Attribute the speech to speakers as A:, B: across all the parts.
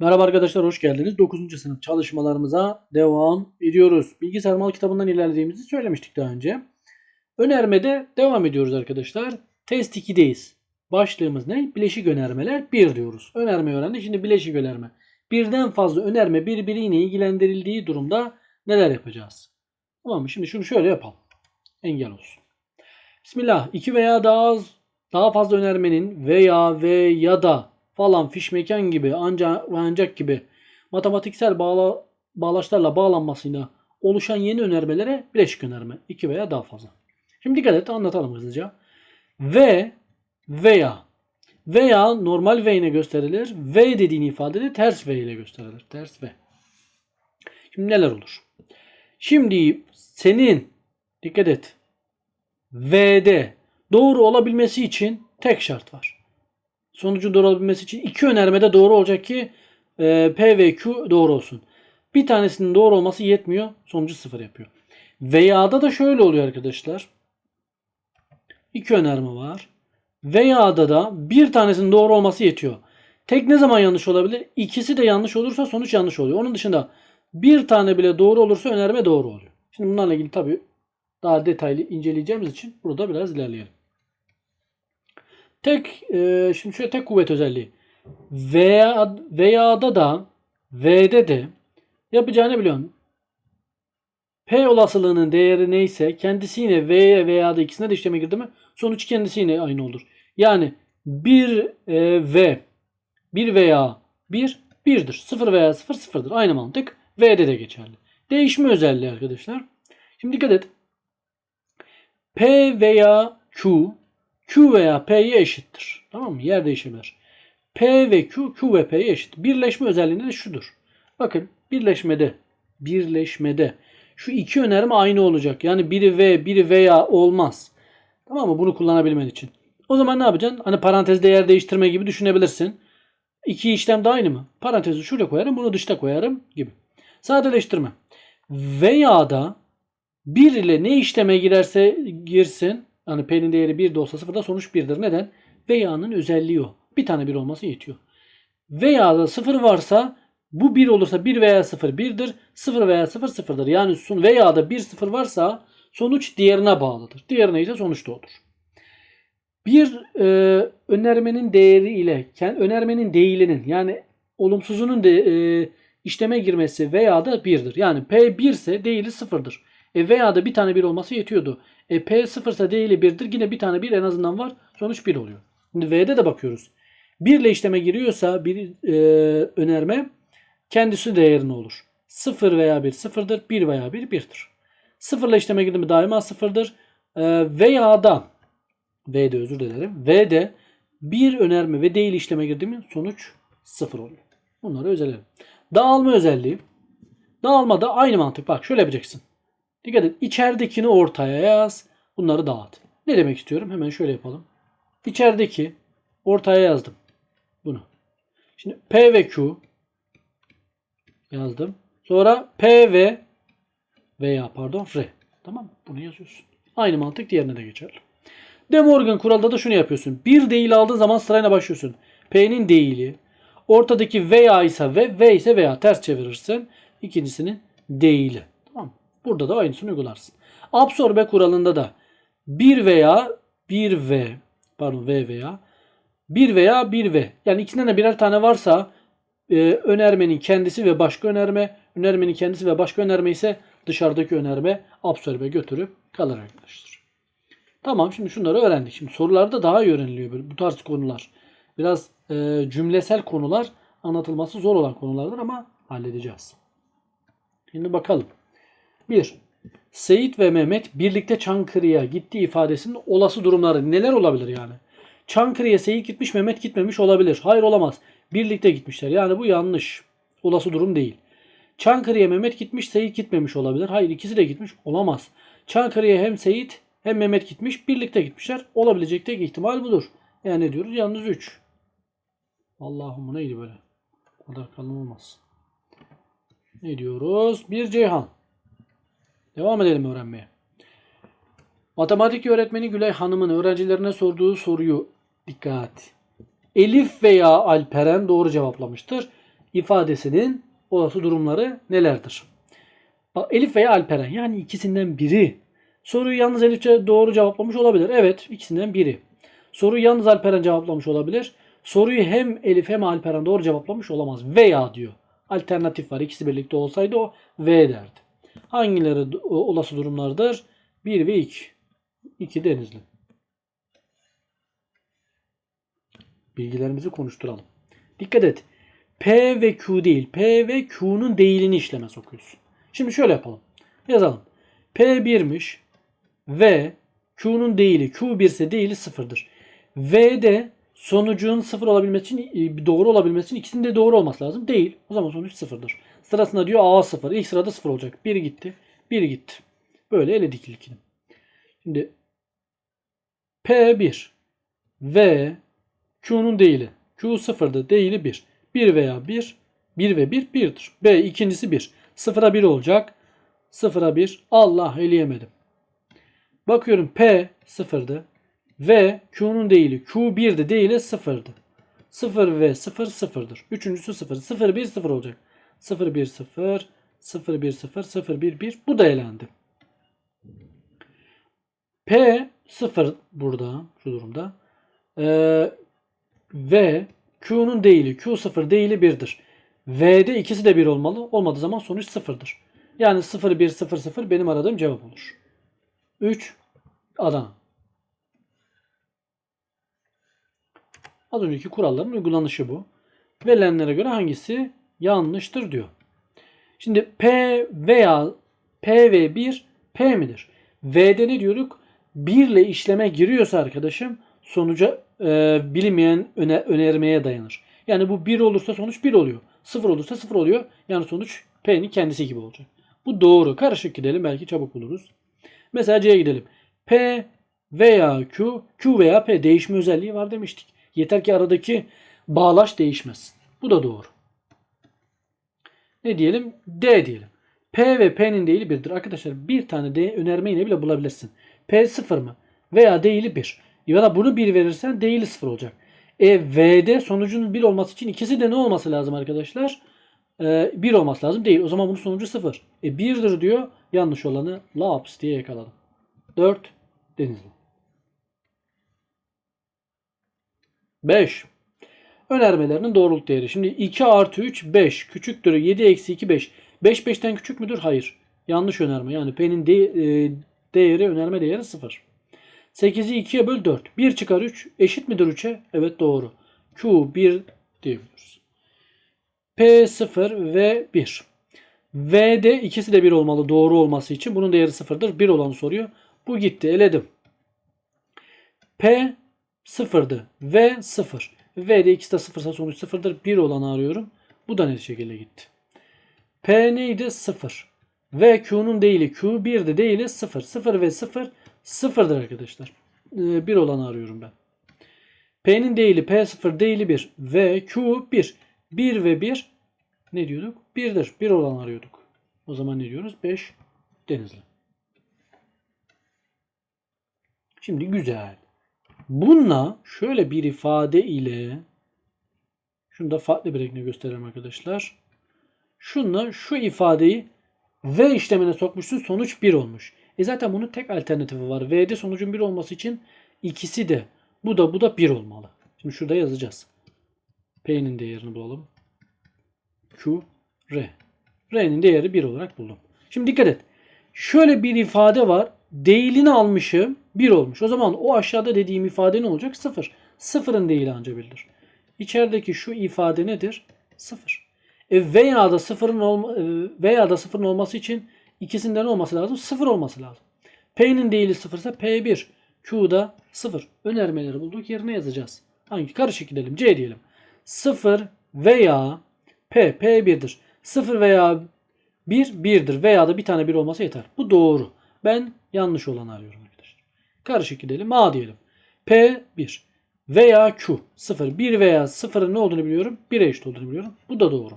A: Merhaba arkadaşlar hoş geldiniz. 9. sınıf çalışmalarımıza devam ediyoruz. Bilgisayar mal kitabından ilerlediğimizi söylemiştik daha önce. Önermede devam ediyoruz arkadaşlar. Test 2'deyiz. Başlığımız ne? Bileşik önermeler 1 diyoruz. Önerme öğrendik. Şimdi bileşik önerme. Birden fazla önerme birbiriyle ilgilendirildiği durumda neler yapacağız? Tamam mı? Şimdi şunu şöyle yapalım. Engel olsun. Bismillah. 2 veya daha az daha fazla önermenin veya ve ya da falan fiş mekan gibi ancak ve ancak gibi matematiksel bağla, bağlaçlarla bağlanmasıyla oluşan yeni önermelere bileşik önerme. 2 veya daha fazla. Şimdi dikkat et anlatalım hızlıca. Ve veya veya normal v ile gösterilir. V dediğin ifade de ters v ile gösterilir. Ters v. Şimdi neler olur? Şimdi senin dikkat et. V'de doğru olabilmesi için tek şart var. Sonucun doğru olabilmesi için iki önermede doğru olacak ki e, P ve Q doğru olsun. Bir tanesinin doğru olması yetmiyor. Sonucu sıfır yapıyor. Veya'da da şöyle oluyor arkadaşlar. İki önerme var. Veya'da da bir tanesinin doğru olması yetiyor. Tek ne zaman yanlış olabilir? İkisi de yanlış olursa sonuç yanlış oluyor. Onun dışında bir tane bile doğru olursa önerme doğru oluyor. Şimdi bunlarla ilgili tabii daha detaylı inceleyeceğimiz için burada biraz ilerleyelim. Tek e, şimdi şöyle tek kuvvet özelliği. Veya veya'da da V'de de yapacağını biliyorsun. P olasılığının değeri neyse kendisi yine V'ye veya da ikisine de işleme girdi mi sonuç kendisi yine aynı olur. Yani 1 e, V 1 veya 1 1'dir. 0 veya 0 sıfırdır. Aynı mantık V'de de geçerli. Değişme özelliği arkadaşlar. Şimdi dikkat et. P veya Q Q veya P'ye eşittir. Tamam mı? Yer değişebilir. P ve Q, Q ve P'ye eşit. Birleşme özelliğinde de şudur. Bakın birleşmede birleşmede şu iki önerme aynı olacak. Yani biri V, biri veya olmaz. Tamam mı? Bunu kullanabilmen için. O zaman ne yapacaksın? Hani parantezde yer değiştirme gibi düşünebilirsin. İki işlem de aynı mı? Parantezi şuraya koyarım, bunu dışta koyarım gibi. Sadeleştirme. Veya da 1 ile ne işleme girerse girsin yani P'nin değeri 1 de olsa 0 da sonuç 1'dir. Neden? Veya'nın özelliği o. Bir tane 1 olması yetiyor. Veya da 0 varsa bu 1 olursa 1 veya 0 1'dir. 0 veya 0 0'dır. Yani sun veya da 1 0 varsa sonuç diğerine bağlıdır. Diğerine ise sonuç da odur. Bir e, önermenin değeri ile önermenin değilinin yani olumsuzunun de e, işleme girmesi veya da 1'dir. Yani P 1 ise değili 0'dır. E veya da bir tane 1 olması yetiyordu. E P 0 ise değili 1'dir. Yine bir tane 1 en azından var. Sonuç 1 oluyor. Şimdi V'de de bakıyoruz. 1 ile işleme giriyorsa bir e, önerme kendisi değerine olur. 0 veya 1 sıfırdır. 1 veya 1 1'dir. 0 ile işleme girdi mi daima sıfırdır. E, veya da V'de özür dilerim. V'de bir önerme ve değil işleme girdi mi sonuç 0 oluyor. Bunları özellikle. Dağılma özelliği. Dağılmada aynı mantık. Bak şöyle yapacaksın. Dikkat et. İçeridekini ortaya yaz. Bunları dağıt. Ne demek istiyorum? Hemen şöyle yapalım. İçerideki ortaya yazdım. Bunu. Şimdi P ve Q yazdım. Sonra P ve veya pardon R. Tamam mı? Bunu yazıyorsun. Aynı mantık diğerine de geçerli. De Morgan kuralda da şunu yapıyorsun. Bir değil aldığın zaman sırayla başlıyorsun. P'nin değili. Ortadaki veya ise ve, ve ise veya ters çevirirsin. İkincisinin değili. Burada da aynısını uygularsın. Absorbe kuralında da 1 veya 1 v pardon v veya 1 veya 1 v yani ikisinden de birer tane varsa e, önermenin kendisi ve başka önerme önermenin kendisi ve başka önerme ise dışarıdaki önerme absorbe götürüp kalır arkadaşlar. Tamam şimdi şunları öğrendik. Şimdi sorularda daha iyi öğreniliyor bu tarz konular. Biraz e, cümlesel konular anlatılması zor olan konulardır ama halledeceğiz. Şimdi bakalım. 1. Seyit ve Mehmet birlikte Çankırı'ya gitti ifadesinin olası durumları neler olabilir yani? Çankırı'ya Seyit gitmiş Mehmet gitmemiş olabilir. Hayır olamaz. Birlikte gitmişler. Yani bu yanlış. Olası durum değil. Çankırı'ya Mehmet gitmiş Seyit gitmemiş olabilir. Hayır ikisi de gitmiş. Olamaz. Çankırı'ya hem Seyit hem Mehmet gitmiş. Birlikte gitmişler. Olabilecek tek ihtimal budur. Yani ne diyoruz? Yalnız 3. Allah'ım neydi böyle? O kadar kalın olmaz. Ne diyoruz? Bir Ceyhan. Devam edelim öğrenmeye. Matematik öğretmeni Gülay Hanım'ın öğrencilerine sorduğu soruyu dikkat. Elif veya Alperen doğru cevaplamıştır. ifadesinin olası durumları nelerdir? Bak, Elif veya Alperen yani ikisinden biri. Soruyu yalnız Elifçe doğru cevaplamış olabilir. Evet ikisinden biri. Soruyu yalnız Alperen cevaplamış olabilir. Soruyu hem Elif hem Alperen doğru cevaplamış olamaz. Veya diyor. Alternatif var. İkisi birlikte olsaydı o V derdi. Hangileri olası durumlardır? 1 ve 2. 2 denizli. Bilgilerimizi konuşturalım. Dikkat et. P ve Q değil. P ve Q'nun değilini işleme sokuyorsun. Şimdi şöyle yapalım. Yazalım. P 1'miş. V Q'nun değili. Q 1 ise değili sıfırdır. V'de sonucun sıfır olabilmesi için doğru olabilmesi için ikisinin de doğru olması lazım. Değil. O zaman sonuç sıfırdır. Sırasında diyor A sıfır. İlk sırada sıfır olacak. Biri gitti. Biri gitti. Böyle eledik ilkini. Şimdi P1 V Q'nun değili. Q sıfırdı. Değili 1. 1 veya 1. 1 ve 1 1'dir. B ikincisi 1. Sıfıra 1 olacak. Sıfıra 1. Allah eleyemedim. Bakıyorum P sıfırdı. V Q'nun değili. Q 1'di değili sıfırdı. 0 ve 0 sıfırdır. Üçüncüsü 0. 0 1 0 olacak. 0 1 0 0 1 0 0 1 1 bu da elendi. P 0 burada şu durumda. Ee, ve Q'nun değili Q 0 değili 1'dir. V'de ikisi de 1 olmalı. Olmadığı zaman sonuç 0'dır. Yani 0 1 0 0 benim aradığım cevap olur. 3 Adana. Az önceki kuralların uygulanışı bu. Verilenlere göre hangisi yanlıştır diyor. Şimdi P veya P ve 1 P midir? V'de ne diyorduk? 1 ile işleme giriyorsa arkadaşım sonuca e, bilinmeyen öne, önermeye dayanır. Yani bu 1 olursa sonuç 1 oluyor. 0 olursa 0 oluyor. Yani sonuç P'nin kendisi gibi olacak. Bu doğru. Karışık gidelim belki çabuk buluruz. Mesela C'ye gidelim. P veya Q, Q veya P değişme özelliği var demiştik. Yeter ki aradaki bağlaç değişmesin. Bu da doğru. Ne diyelim? D diyelim. P ve P'nin değili 1'dir. Arkadaşlar bir tane D önerme yine bile bulabilirsin. P 0 mı? Veya değili 1. Ya da bunu 1 verirsen değili 0 olacak. E V'de sonucun 1 olması için ikisi de ne olması lazım arkadaşlar? Ee, 1 olması lazım. Değil. O zaman bunun sonucu 0. E 1'dir diyor. Yanlış olanı laps diye yakaladım. 4 Denizli. 5. Önermelerinin doğruluk değeri. Şimdi 2 artı 3 5 küçüktür. 7 eksi 2 5. 5 5'ten küçük müdür? Hayır. Yanlış önerme. Yani P'nin de, e, değeri önerme değeri 0. 8'i 2'ye böl 4. 1 çıkar 3 eşit midir 3'e? Evet doğru. Q 1 diyebiliyoruz. P 0 ve 1. V'de ikisi de 1 olmalı doğru olması için. Bunun değeri 0'dır. 1 olanı soruyor. Bu gitti. Eledim. P 0'dı. V 0. V'de ikisi de 0 ise sonuç 0'dır. 1 olanı arıyorum. Bu da net şekilde gitti. P neydi? 0. V Q'nun değili. Q 1'di değili 0. 0 ve 0 sıfırdır arkadaşlar. 1 olanı arıyorum ben. P'nin değili P0 değili 1. V Q 1. 1 ve 1 ne diyorduk? 1'dir. 1 olanı arıyorduk. O zaman ne diyoruz? 5 Denizli. Şimdi güzel. Bununla şöyle bir ifade ile şunu da farklı bir renkle gösterelim arkadaşlar. Şunla şu ifadeyi V işlemine sokmuşsun sonuç 1 olmuş. E zaten bunun tek alternatifi var. V'de sonucun 1 olması için ikisi de bu da bu da 1 olmalı. Şimdi şurada yazacağız. P'nin değerini bulalım. Q, R. R'nin değeri 1 olarak buldum. Şimdi dikkat et. Şöyle bir ifade var. Değilini almışım. 1 olmuş. O zaman o aşağıda dediğim ifade ne olacak? 0. Sıfırın değili anca bilir. İçerideki şu ifade nedir? 0. E veya da sıfırın olma, e, veya da sıfırın olması için ikisinden olması lazım. 0 olması lazım. P'nin değili 0 ise P1. Q'da 0. Önermeleri bulduk. Yerine yazacağız. Hangi? Karışık gidelim. C diyelim. 0 veya P, P1'dir. 0 veya 1, 1'dir. Veya da bir tane 1 olması yeter. Bu doğru. Ben yanlış olanı arıyorum arkadaşlar. Karışık gidelim. A diyelim. P 1 veya Q 0. 1 veya 0'ın ne olduğunu biliyorum. 1'e eşit olduğunu biliyorum. Bu da doğru.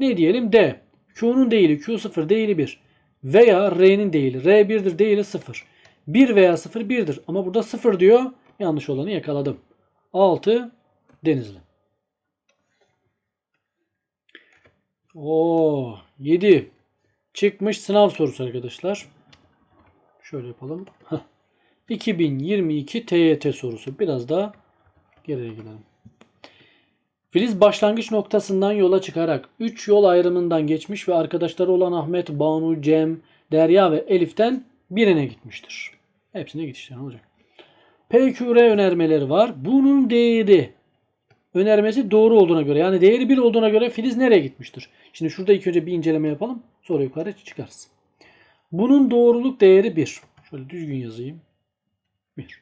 A: Ne diyelim? D. Q'nun değili Q0 değili 1. Veya R'nin değili. R 1'dir değili 0. 1 veya 0 1'dir. Ama burada 0 diyor. Yanlış olanı yakaladım. 6 Denizli. Oo 7. Çıkmış sınav sorusu arkadaşlar. Şöyle yapalım. Heh. 2022 TYT sorusu. Biraz daha geriye gidelim. Filiz başlangıç noktasından yola çıkarak 3 yol ayrımından geçmiş ve arkadaşları olan Ahmet, Banu, Cem, Derya ve Elif'ten birine gitmiştir. Hepsine gitişler ne olacak? PQR önermeleri var. Bunun değeri önermesi doğru olduğuna göre yani değeri 1 olduğuna göre Filiz nereye gitmiştir? Şimdi şurada ilk önce bir inceleme yapalım. Sonra yukarı çıkarız. Bunun doğruluk değeri 1. Şöyle düzgün yazayım. 1.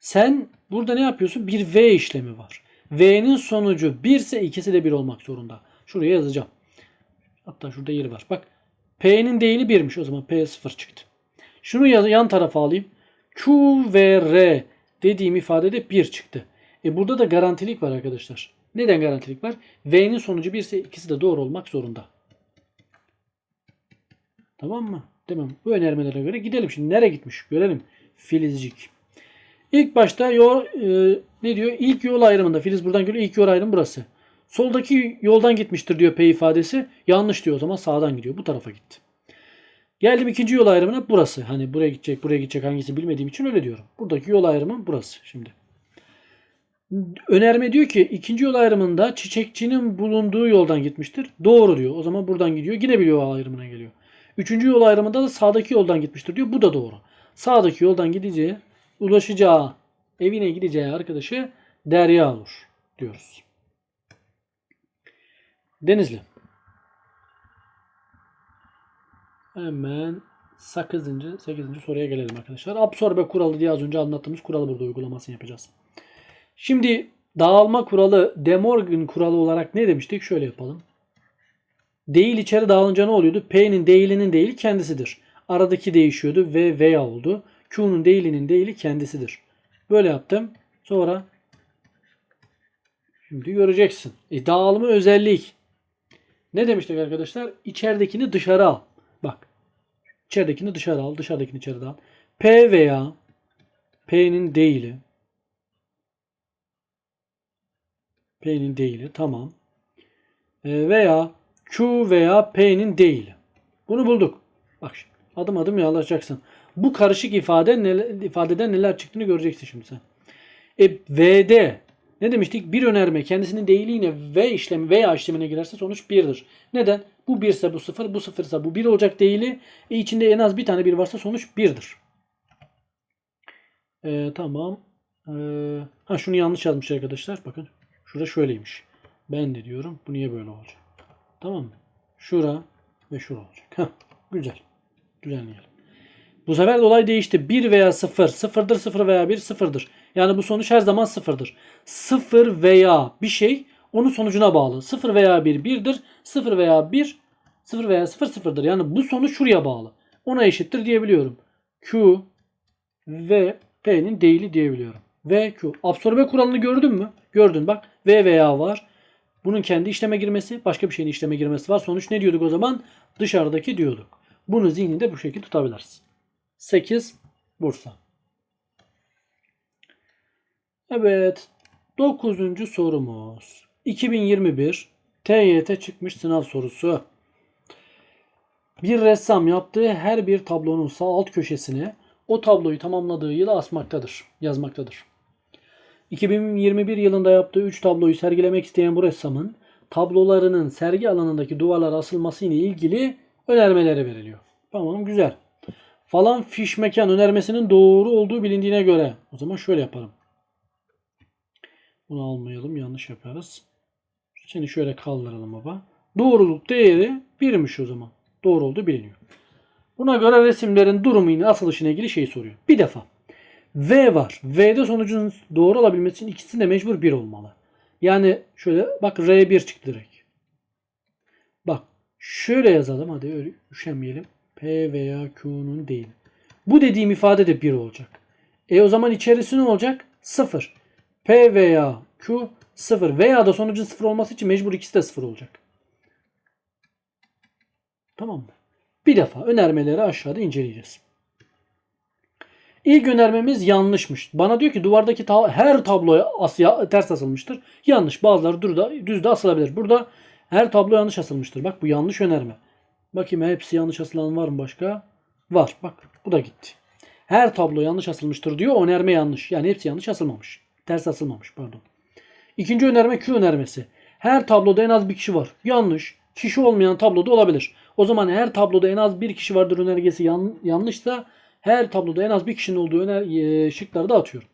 A: Sen burada ne yapıyorsun? Bir V işlemi var. V'nin sonucu 1 ise ikisi de 1 olmak zorunda. Şuraya yazacağım. Hatta şurada yeri var. Bak P'nin değili 1'miş. O zaman P 0 çıktı. Şunu yan tarafa alayım. Q ve R dediğim ifadede 1 çıktı. E burada da garantilik var arkadaşlar. Neden garantilik var? V'nin sonucu 1 ise ikisi de doğru olmak zorunda. Tamam mı? Tamam. Bu önermelere göre gidelim. Şimdi nereye gitmiş? Görelim. Filizcik. İlk başta yol e, ne diyor? İlk yol ayrımında Filiz buradan geliyor. İlk yol ayrımı burası. Soldaki yoldan gitmiştir diyor P ifadesi. Yanlış diyor o zaman sağdan gidiyor. Bu tarafa gitti. Geldim ikinci yol ayrımına burası. Hani buraya gidecek, buraya gidecek hangisi bilmediğim için öyle diyorum. Buradaki yol ayrımı burası şimdi. Önerme diyor ki ikinci yol ayrımında çiçekçinin bulunduğu yoldan gitmiştir. Doğru diyor. O zaman buradan gidiyor. Yine bir yol ayrımına geliyor. Üçüncü yol ayrımında da sağdaki yoldan gitmiştir diyor. Bu da doğru. Sağdaki yoldan gideceği, ulaşacağı, evine gideceği arkadaşı Derya olur diyoruz. Denizli. Hemen 8. 8. soruya gelelim arkadaşlar. Absorbe kuralı diye az önce anlattığımız kuralı burada uygulamasını yapacağız. Şimdi dağılma kuralı De Morgan kuralı olarak ne demiştik? Şöyle yapalım. Değil içeri dağılınca ne oluyordu? P'nin değilinin değili kendisidir. Aradaki değişiyordu ve veya oldu. Q'nun değilinin değili kendisidir. Böyle yaptım. Sonra şimdi göreceksin. E, dağılımı özellik. Ne demiştik arkadaşlar? İçeridekini dışarı al. Bak. İçeridekini dışarı al. Dışarıdakini içeri al. P veya P'nin değili P'nin değili. Tamam. E, veya Q veya P'nin değili. Bunu bulduk. Bak. Adım adım yaklaşacaksın. Bu karışık ifade neler, ifadeden neler çıktığını göreceksin şimdi sen. E, V'de ne demiştik? Bir önerme kendisinin değiliyle V işlemi veya işlemine girerse sonuç 1'dir. Neden? Bu 1 ise bu 0, bu 0 ise bu 1 olacak değili. E, içinde en az bir tane 1 varsa sonuç 1'dir. E, tamam. E, ha şunu yanlış yazmış arkadaşlar. Bakın. Şurada şöyleymiş. Ben de diyorum. Bu niye böyle olacak? Tamam mı? Şura ve şura olacak. Heh, güzel. Düzenleyelim. Bu sefer de olay değişti. 1 veya 0. 0'dır 0 veya 1 sıfırdır. Yani bu sonuç her zaman sıfırdır. 0 veya bir şey onun sonucuna bağlı. 0 veya 1 1'dir. 0 veya 1 0 veya 0 sıfırdır. Yani bu sonuç şuraya bağlı. Ona eşittir diyebiliyorum. Q ve P'nin değili diyebiliyorum. V Q. Absorbe kuralını gördün mü? Gördün bak. V veya var. Bunun kendi işleme girmesi, başka bir şeyin işleme girmesi var. Sonuç ne diyorduk o zaman? Dışarıdaki diyorduk. Bunu zihninde bu şekilde tutabiliriz. 8 Bursa. Evet. 9. sorumuz. 2021 TYT çıkmış sınav sorusu. Bir ressam yaptığı her bir tablonun sağ alt köşesine o tabloyu tamamladığı yılı asmaktadır, yazmaktadır. 2021 yılında yaptığı 3 tabloyu sergilemek isteyen bu ressamın tablolarının sergi alanındaki duvarlara asılması ile ilgili önermeleri veriliyor. Tamam güzel. Falan fiş mekan önermesinin doğru olduğu bilindiğine göre o zaman şöyle yapalım. Bunu almayalım yanlış yaparız. Seni şöyle kaldıralım baba. Doğruluk değeri 1'miş o zaman. Doğru olduğu biliniyor. Buna göre resimlerin durumuyla asılışına ilgili şey soruyor. Bir defa V var. V'de sonucun doğru olabilmesi için ikisinde mecbur 1 olmalı. Yani şöyle bak R1 çıktı direkt. Bak şöyle yazalım hadi öyle üşenmeyelim. P veya Q'nun değil. Bu dediğim ifade de 1 olacak. E o zaman içerisi ne olacak? 0. P veya Q 0 veya da sonucun 0 olması için mecbur ikisi de 0 olacak. Tamam mı? Bir defa önermeleri aşağıda inceleyeceğiz. İlk önermemiz yanlışmış. Bana diyor ki duvardaki ta- her tabloya asya ters asılmıştır. Yanlış. Bazıları düzde, düzde asılabilir. Burada Her tablo yanlış asılmıştır. Bak bu yanlış önerme. Bakayım hepsi yanlış asılan var mı başka? Var. Bak bu da gitti. Her tablo yanlış asılmıştır diyor. Önerme yanlış. Yani hepsi yanlış asılmamış. Ters asılmamış pardon. İkinci önerme Q önermesi. Her tabloda en az bir kişi var. Yanlış. Kişi olmayan tabloda olabilir. O zaman her tabloda en az bir kişi vardır önergesi yan, yanlışsa her tabloda en az bir kişinin olduğu öner, e, şıkları da atıyorum.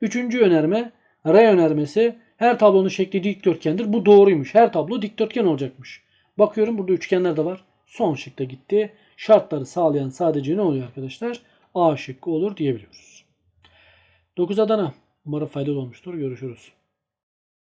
A: Üçüncü önerme R önermesi. Her tablonun şekli dikdörtgendir. Bu doğruymuş. Her tablo dikdörtgen olacakmış. Bakıyorum burada üçgenler de var. Son şıkta gitti. Şartları sağlayan sadece ne oluyor arkadaşlar? A şıkkı olur diyebiliyoruz. 9 Adana. Umarım faydalı olmuştur. Görüşürüz.